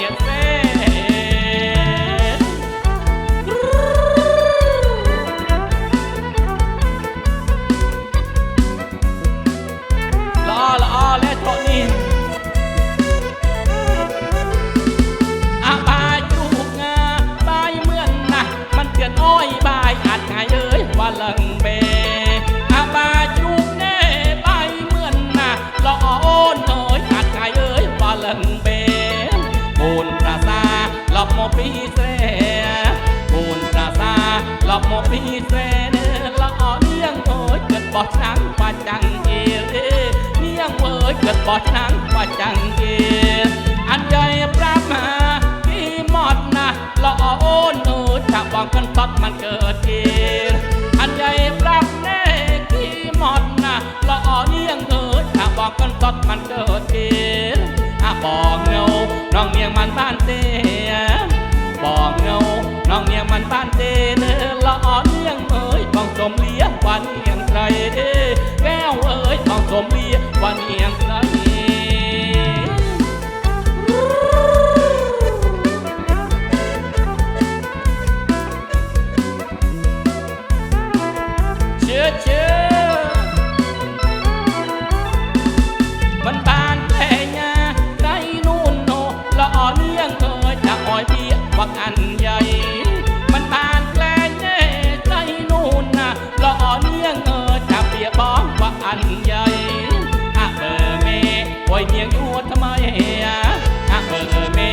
免费。 แสนละอเลี้ยงเอ๋ยเกิดบอดนางปาจังเอเลี้ยงเอ๋ยเกิดบอดนางปาจังเออันใหญ่ปรามาที่มอดนะละอโอนเอ๋ยาวังกันตอดมันเกิดเออันใหญ่ปราบแน่ที่มอดนะละอเลี้ยงเอยถ้าวังกันตอดมันเกิดเออาบอกเงาน้องเมียงมันบ้านเต้บอกเงาน้องเนียงมันบ้านเต้เนอ มเลียวันเอียงไกลแก้วเอ๋ยทองสมเลียวันเอียงไกล យនាងយួរថ្មីអាអើមេ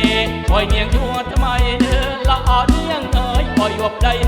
អើយនាងយួរថ្មីលើល្អនាងអើយអើយយប់ដី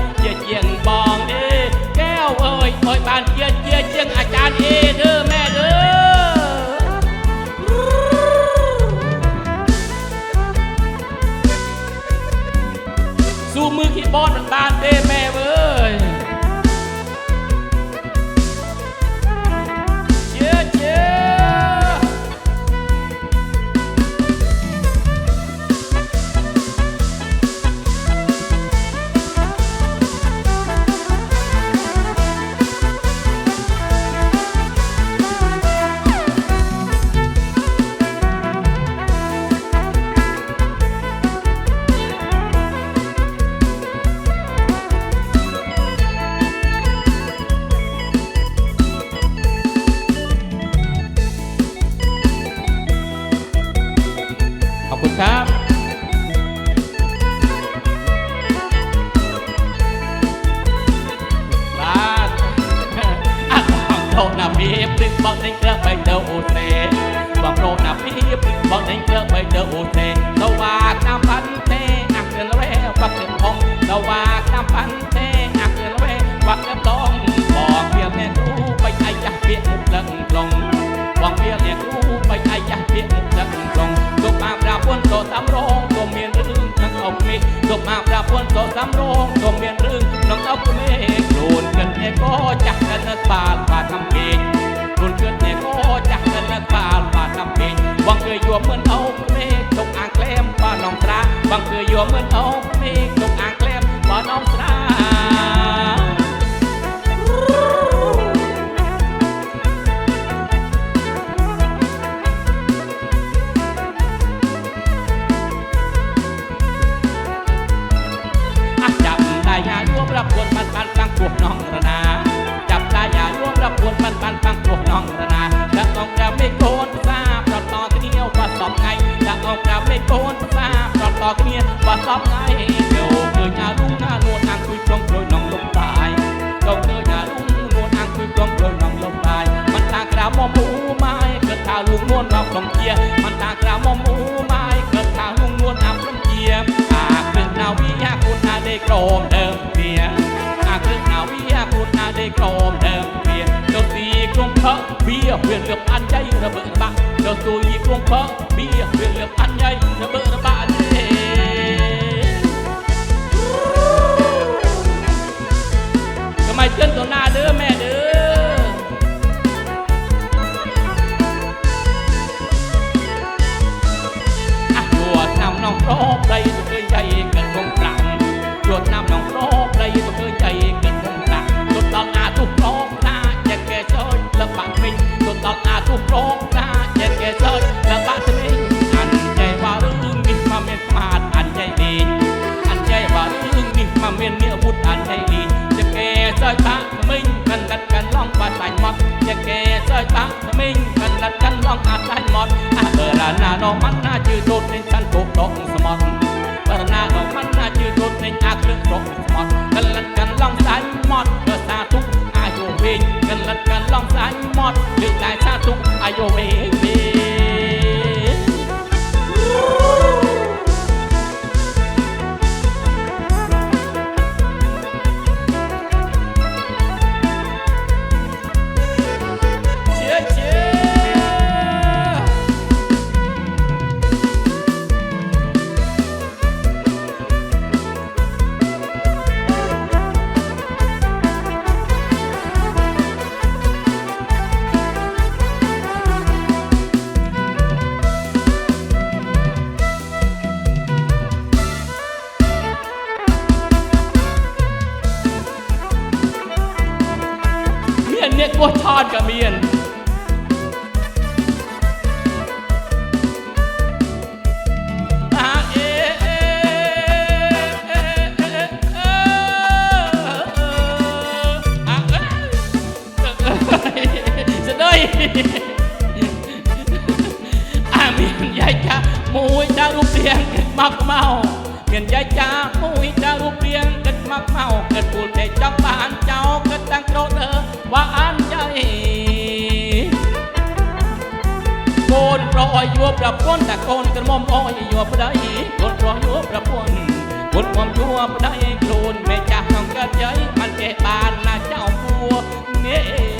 นเราลงเกียมันตากระมอมูไม้เกิดทางลุงนวนอับลมเกียอากเรื่อนาวิยาคุณอาได้กรมเดิมเพียอากเรื่อนาวิยาคุณอาได้กรมเดิมเพียเจ้าตีกรุงเพอเบียเวียนเลือกอันใจระเบิดบักเจ้าตุยกรุงเพอเบียเวียนเลือก อนอาเบอร์นาน้องมันน่าจืดดดในฉันถูกดองสมอนเบอร์นาน้องมันน่าจืดดดในอาเครื่องดอกสมอนกันลัดกันล่องสายมอดเบอร์าทุกอายุเวงกันลัดกันล่องสายมอดยืดสายสาตุกอายุเวง อยยัวประพนแต่โกนกระม่อมอ้อยยัวประได้กดรอยยัวประพนกดความยัวประไดโคลนแม่จ้าของกระใจมันแก่บานนะเจ้าบัวเนี่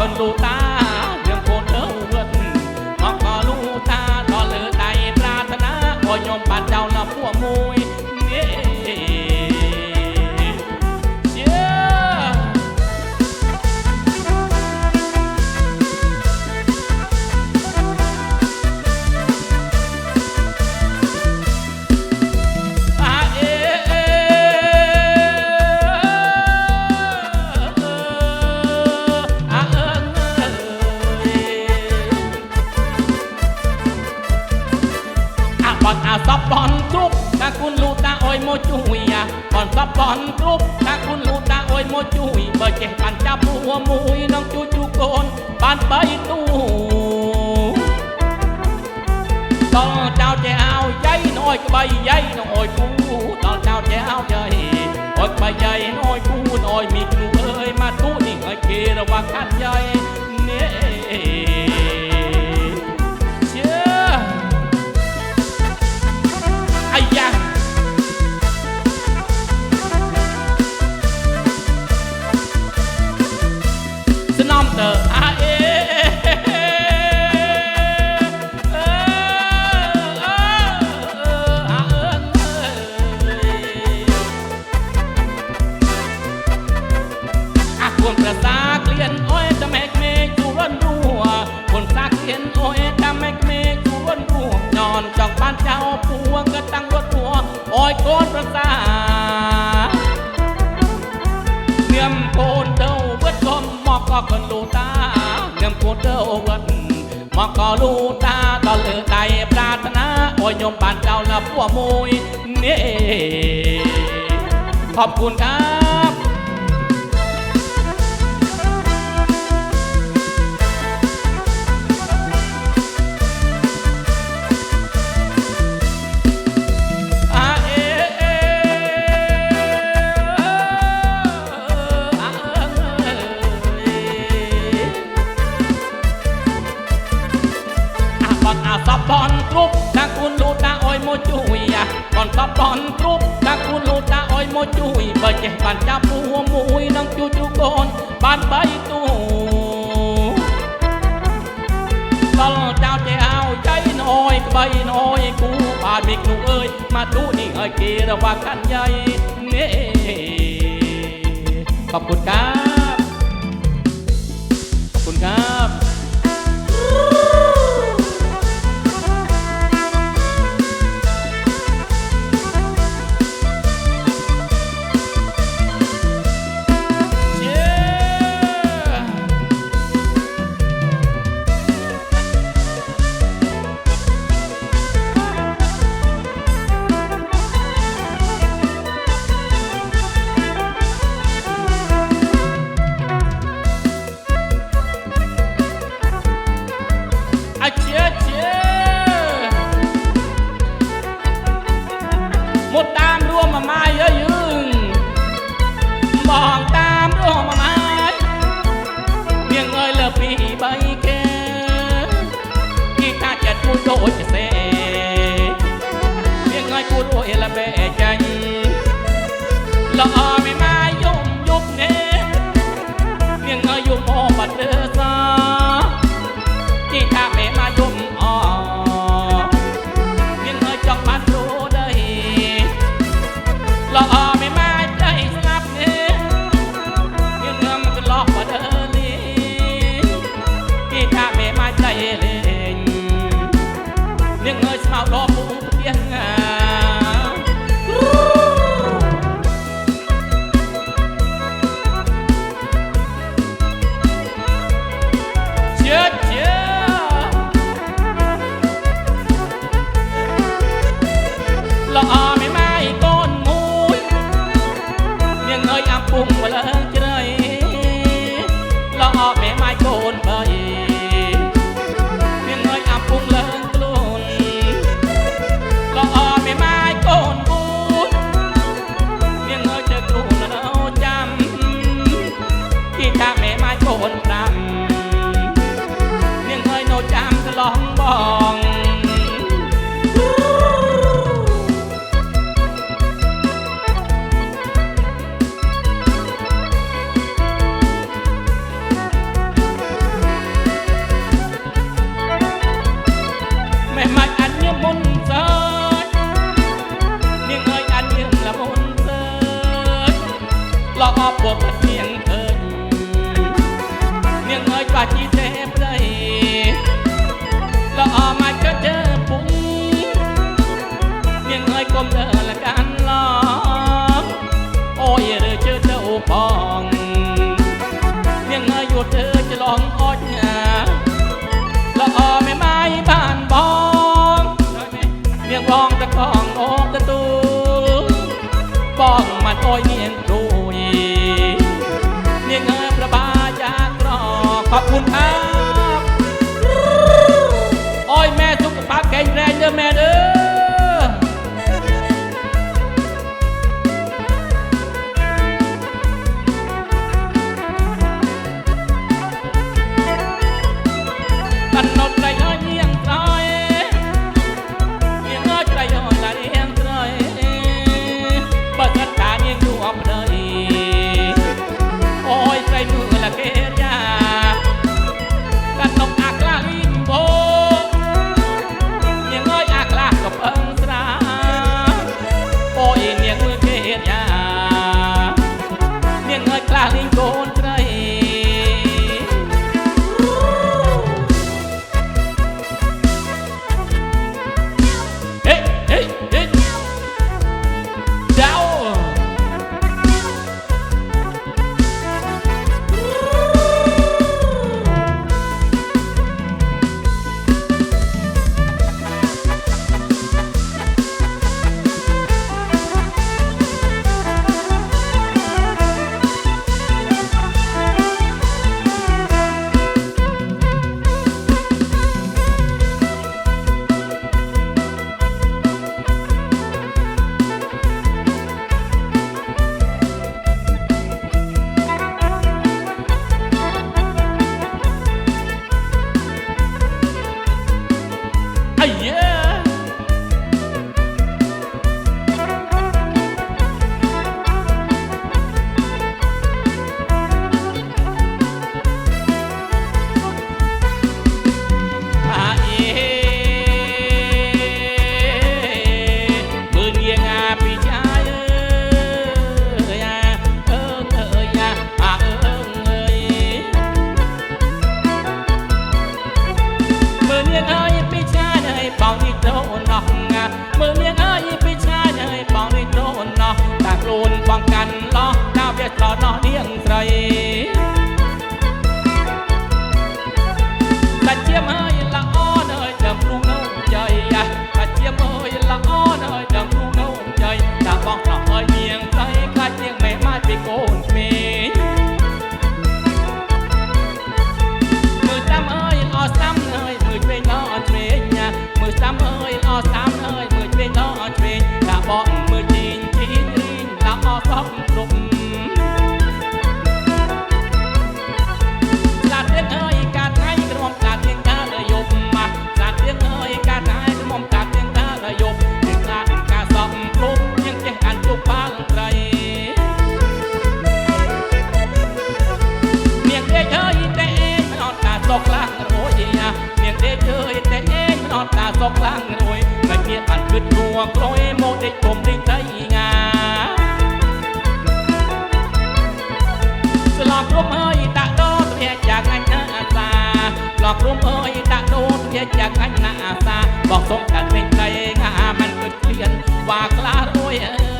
bên cô ta បើចេះបានចាប់មួមួយនឹងជួជូកូនបានបីទូដល់ចៅចេះឲ្យយាយនឹងអោយក្បីយាយនឹងអោយពូដល់ចៅចេះឲ្យយាយអោយក្បីយាយនឹងអោយពូនឹងអោយមីគ្រូអើយមកទូនេះឲ្យគេរវ៉ាខាត់យាយ เก้าเงินมอกอลูตาตอลือใจปราถนาโอยยมบานเจ้าละพัวมุยเนี่ยขอบคุณครับ បានចាប់ពូមួយនឹងជួចជូកូនបានបីទូសល់ចោលចេអោចៃណយក្បីណយគូបានមីគ្រូអើយមកទូនេះឲ្យគេរវាក់កាន់យាយនេះขอบคุณครับ អោយនាងដូចនាងអើប្របាយ៉ាក្រខอบคุณครับអោយម៉ែសុខភាពកែងរែងទៅម៉ែអើយ Ay, yeah. อกลุมเอ้ยตะโดนเพียจากอันนาซาหลอกลุมเอ้ยตะโดนเพียจากอันนาซาบอกสมกันเป็นใจงามันเกิดเปลี่ยนว่ากล้าด้วยเอ้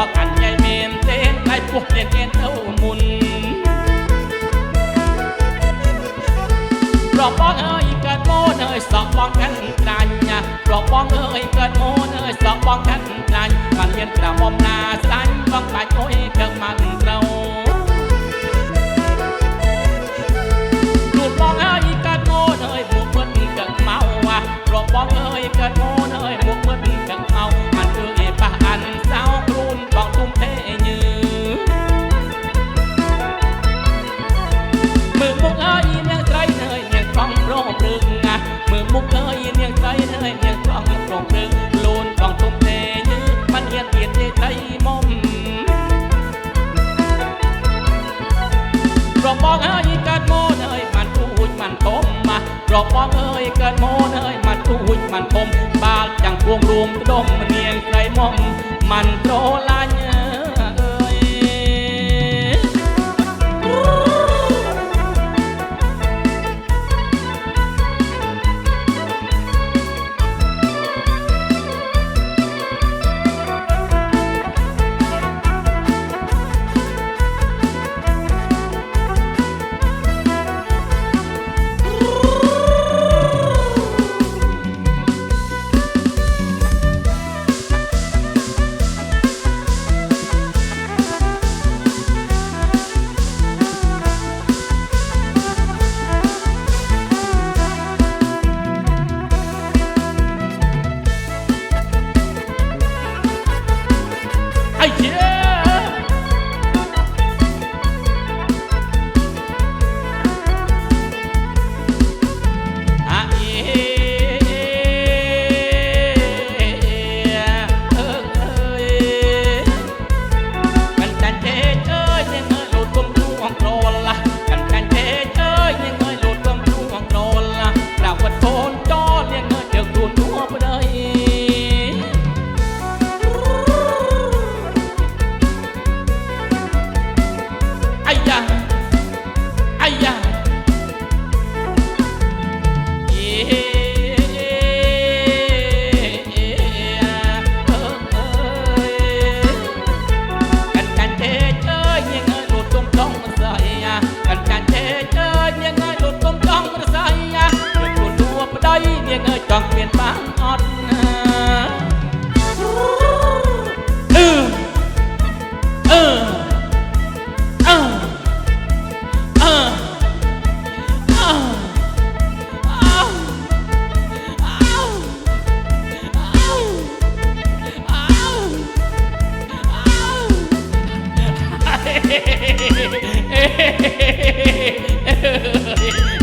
บอกกันใจเมนเต้นไล่พวกเย็นเย็นเอ้ามุนหลอกบอกเอ้ยเกิดโมนเอ้ยสอบป้องกันกันนะหลอกบอกเอ้ยเกิดโมนเอ้ยสอบป้องกันกันมันเรียนกระหม่อมนาสันบ้องไปโอ้ยเกิดมันเราลูกบองเอ้ยเกิดโง่เอ้ยพวกเพื่อนเกิดเมาว่ะรบองเอ้ย มอบองเอ้ยเกิดโมเอ้ยมันพูดมันคมบาดจังพวงรวมดมเนียงใครมอมมันโตลาเ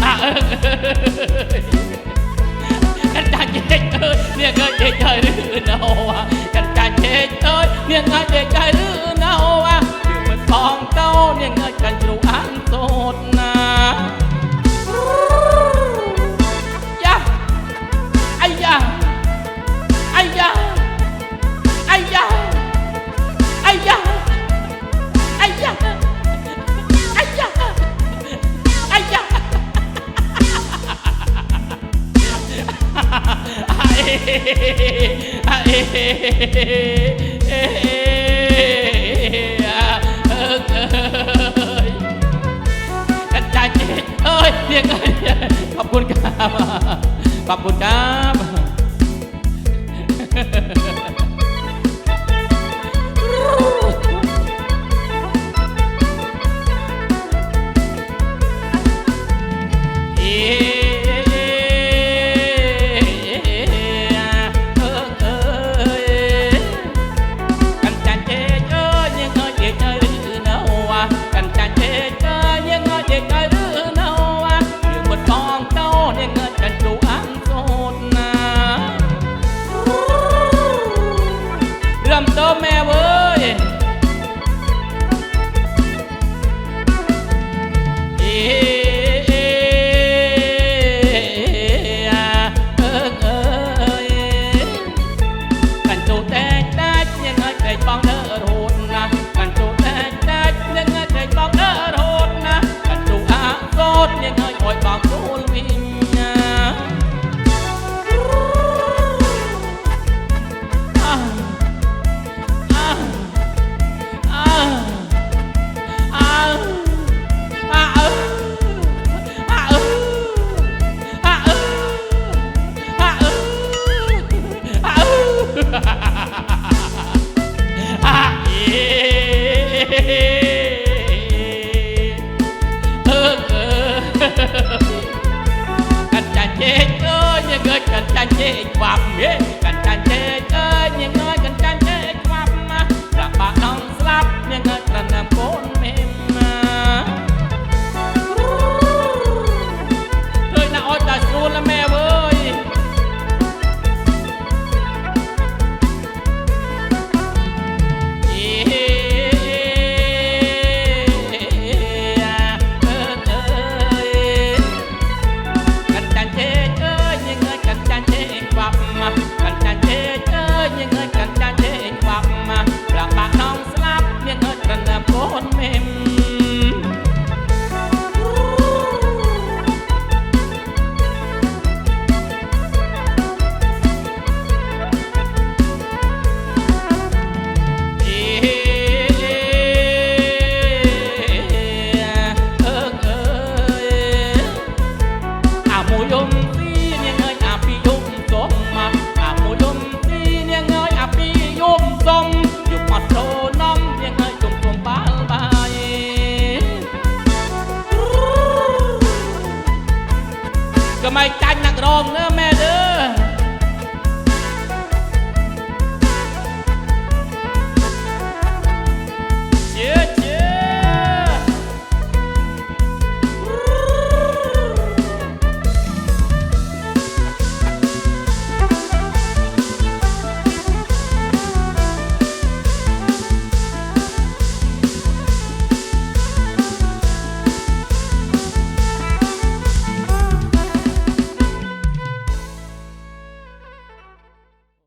อะเออกันจันเจ๊เอ้ยเนี่ยก็เจ๊ใจหรือเอาวะกันจันเจ๊เอ้ยเนี่ยก็เจ๊ใจหรือเน ขอบคุณจ้า